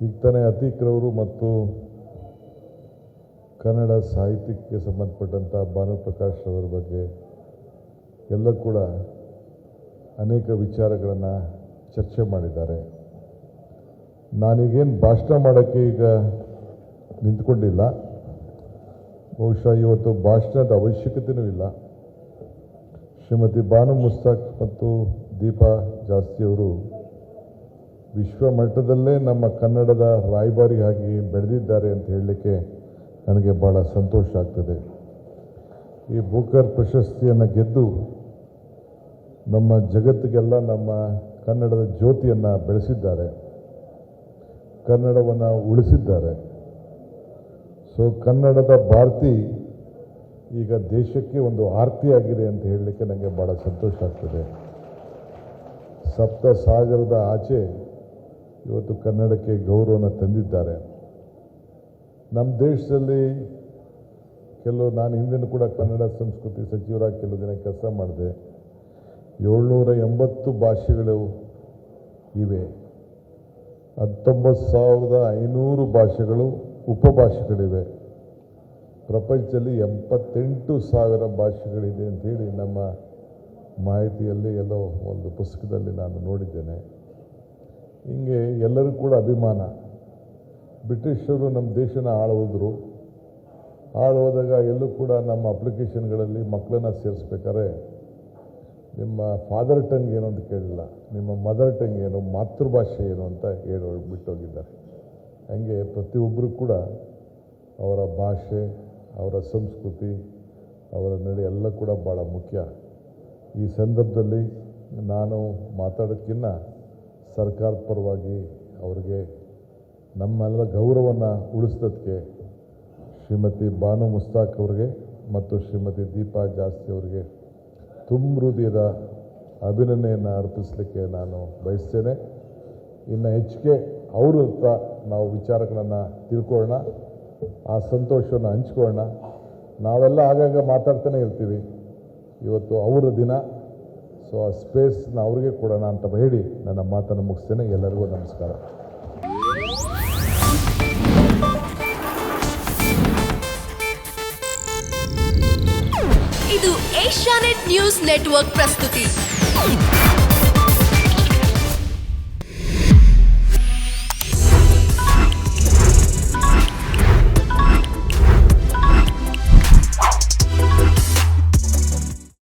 ಈಗ ತಾನೇ ಅತೀಕ್ರವರು ಮತ್ತು ಕನ್ನಡ ಸಾಹಿತ್ಯಕ್ಕೆ ಸಂಬಂಧಪಟ್ಟಂಥ ಭಾನುಪ್ರಕಾಶ್ ಅವರ ಬಗ್ಗೆ ಎಲ್ಲ ಕೂಡ ಅನೇಕ ವಿಚಾರಗಳನ್ನು ಚರ್ಚೆ ಮಾಡಿದ್ದಾರೆ. ನಾನೀಗೇನು ಭಾಷಣ ಮಾಡೋಕ್ಕೆ ಈಗ ನಿಂತ್ಕೊಂಡಿಲ್ಲ. ಬಹುಶಃ ಇವತ್ತು ಭಾಷಣದ ಅವಶ್ಯಕತೆಯೂ ಇಲ್ಲ. ಶ್ರೀಮತಿ ಬಾನು ಮುಸ್ತಾಕ್ ಮತ್ತು ದೀಪಾ ಜಾಸ್ತಿಯವರು ವಿಶ್ವ ಮಟ್ಟದಲ್ಲೇ ನಮ್ಮ ಕನ್ನಡದ ರಾಯಭಾರಿಯಾಗಿ ಬೆಳೆದಿದ್ದಾರೆ ಅಂತ ಹೇಳಲಿಕ್ಕೆ ನನಗೆ ಭಾಳ ಸಂತೋಷ ಆಗ್ತದೆ. ಈ ಬೂಕರ್ ಪ್ರಶಸ್ತಿಯನ್ನು ಗೆದ್ದು ನಮ್ಮ ಜಗತ್ತಿಗೆಲ್ಲ ನಮ್ಮ ಕನ್ನಡದ ಜ್ಯೋತಿಯನ್ನು ಬೆಳೆಸಿದ್ದಾರೆ. ಕನ್ನಡವನ್ನು ಉಳಿಸಿದ್ದಾರೆ. ಸೊ ಕನ್ನಡದ ಭಾರತಿ ಈಗ ದೇಶಕ್ಕೆ ಒಂದು ಆರ್ತಿಯಾಗಿದೆ ಅಂತ ಹೇಳಲಿಕ್ಕೆ ನನಗೆ ಭಾಳ ಸಂತೋಷ ಆಗ್ತದೆ. ಸಪ್ತ ಸಾಗರದ ಆಚೆ ಇವತ್ತು ಕನ್ನಡಕ್ಕೆ ಗೌರವನ ತಂದಿದ್ದಾರೆ. ನಮ್ಮ ದೇಶದಲ್ಲಿ ಕೆಲವು, ನಾನು ಹಿಂದಿನ ಕೂಡ ಕನ್ನಡ ಸಂಸ್ಕೃತಿ ಸಚಿವರಾಗಿ ಕೆಲವು ದಿನ ಕೆಲಸ ಮಾಡಿದೆ. ಏಳ್ನೂರ ಎಂಬತ್ತು ಭಾಷೆಗಳು ಇವೆ. ಹತ್ತೊಂಬತ್ತು ಸಾವಿರದ ಐನೂರು ಭಾಷೆಗಳು ಉಪಭಾಷೆಗಳಿವೆ. ಪ್ರಪಂಚದಲ್ಲಿ ಎಂಬತ್ತೆಂಟು ಸಾವಿರ ಭಾಷೆಗಳಿದೆ ಅಂಥೇಳಿ ನಮ್ಮ ಮಾಹಿತಿಯಲ್ಲಿ ಎಲ್ಲೋ ಒಂದು ಪುಸ್ತಕದಲ್ಲಿ ನಾನು ನೋಡಿದ್ದೇನೆ. ಹಿಂಗೆ ಎಲ್ಲರೂ ಕೂಡ ಅಭಿಮಾನ. ಬ್ರಿಟಿಷರು ನಮ್ಮ ದೇಶನ ಆಳೋದ್ರು ಆಳೋದಾಗ ಎಲ್ಲೂ ಕೂಡ ನಮ್ಮ ಅಪ್ಲಿಕೇಶನ್ಗಳಲ್ಲಿ ಮಕ್ಕಳನ್ನ ಸೇರಿಸ್ಬೇಕಾದ್ರೆ ನಿಮ್ಮ ಫಾದರ್ ಟಂಗ್ ಏನು ಅಂತ ಕೇಳಿಲ್ಲ. ನಿಮ್ಮ ಮದರ್ ಟಂಗ್ ಏನು, ಮಾತೃಭಾಷೆ ಏನು ಅಂತ ಹೇಳಿ ಬಿಟ್ಟೋಗಿದ್ದಾರೆ. ಹಂಗೆ ಪ್ರತಿಯೊಬ್ಬರು ಕೂಡ ಅವರ ಭಾಷೆ, ಅವರ ಸಂಸ್ಕೃತಿ, ಅವರ ನಡೆ ಎಲ್ಲ ಕೂಡ ಭಾಳ ಮುಖ್ಯ. ಈ ಸಂದರ್ಭದಲ್ಲಿ ನಾನು ಮಾತಾಡೋಕ್ಕಿಂತ ಸರ್ಕಾರದ ಪರವಾಗಿ ಅವರಿಗೆ ನಮ್ಮೆಲ್ಲ ಗೌರವವನ್ನು ಉಳಿಸೋದಕ್ಕೆ ಶ್ರೀಮತಿ ಬಾನು ಮುಸ್ತಾಕ್ ಅವರಿಗೆ ಮತ್ತು ಶ್ರೀಮತಿ ದೀಪಾ ಜಾಸ್ತಿ ಅವರಿಗೆ ತುಂಬ ಹೃದಯದ ಅಭಿನಂದನೆಯನ್ನು ಅರ್ಪಿಸಲಿಕ್ಕೆ ನಾನು ಬಯಸ್ತೇನೆ. ಇನ್ನು ಹೆಚ್ಚಿಗೆ ಅವ್ರ ಹತ್ರ ನಾವು ವಿಚಾರಗಳನ್ನು ತಿಳ್ಕೊಳ್ಳೋಣ, ಆ ಸಂತೋಷವನ್ನು ಹಂಚ್ಕೊಳ್ಳೋಣ. ನಾವೆಲ್ಲ ಆಗಾಗ ಮಾತಾಡ್ತಾನೆ ಇರ್ತೀವಿ. ಇವತ್ತು ಅವರ ದಿನ. ಸೊ ಆ ಸ್ಪೇಸ್ನ ಅವ್ರಿಗೆ ಕೊಡೋಣ ಅಂತ ಹೇಳಿ ನನ್ನ ಮಾತನ್ನು ಮುಗಿಸ್ತೇನೆ. ಎಲ್ಲರಿಗೂ ನಮಸ್ಕಾರ. ಇದು ಏಷ್ಯಾನೆಟ್ ನ್ಯೂಸ್ ನೆಟ್ವರ್ಕ್ ಪ್ರಸ್ತುತಿ.